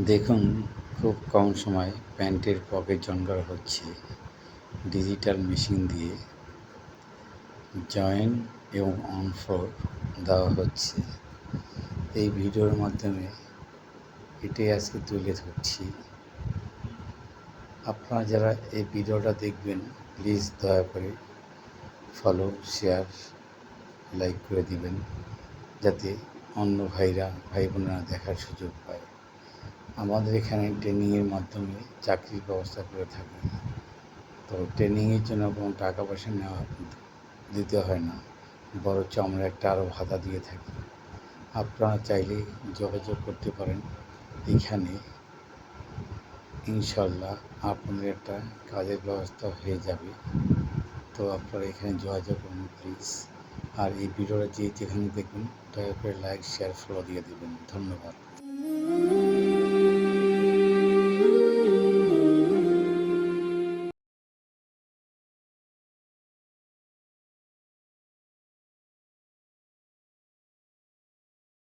দেখুন, খুব কম সময়ে প্যান্টের পকেট জনগার হচ্ছে। ডিজিটাল মেশিন দিয়ে জয়েন এবং অনফোর দেওয়া হচ্ছে। এই ভিডিওর মাধ্যমে এটাই আজকে তুলে ধরছি। আপনারা যারা এই ভিডিওটা দেখবেন প্লিজ দয়া করে ফলো শেয়ার লাইক করে দিবেন, যাতে অন্য ভাইরা ভাই বোনেরা দেখার সুযোগ পায়। আমাদের এখানে ট্রেনিংয়ের মাধ্যমে চাকরির ব্যবস্থা করে থাকে। তো ট্রেনিংয়ের জন্য কোনো টাকা পয়সা নেওয়া দিতে হয় না। বরঞ্চ আমরা একটা আরও ভাতা দিয়ে থাকি। আপনারা চাইলে যোগাযোগ করতে পারেন। এখানে ইনশাল্লাহ আপনাদের একটা কাজের ব্যবস্থা হয়ে যাবে। তো আপনারা এখানে যোগাযোগ করুন, প্লিজ। আর এই ভিডিওটা যে যেখানে দেখবেন দয়া করে লাইক, শেয়ার, ফলো দিয়ে দেবেন। ধন্যবাদ।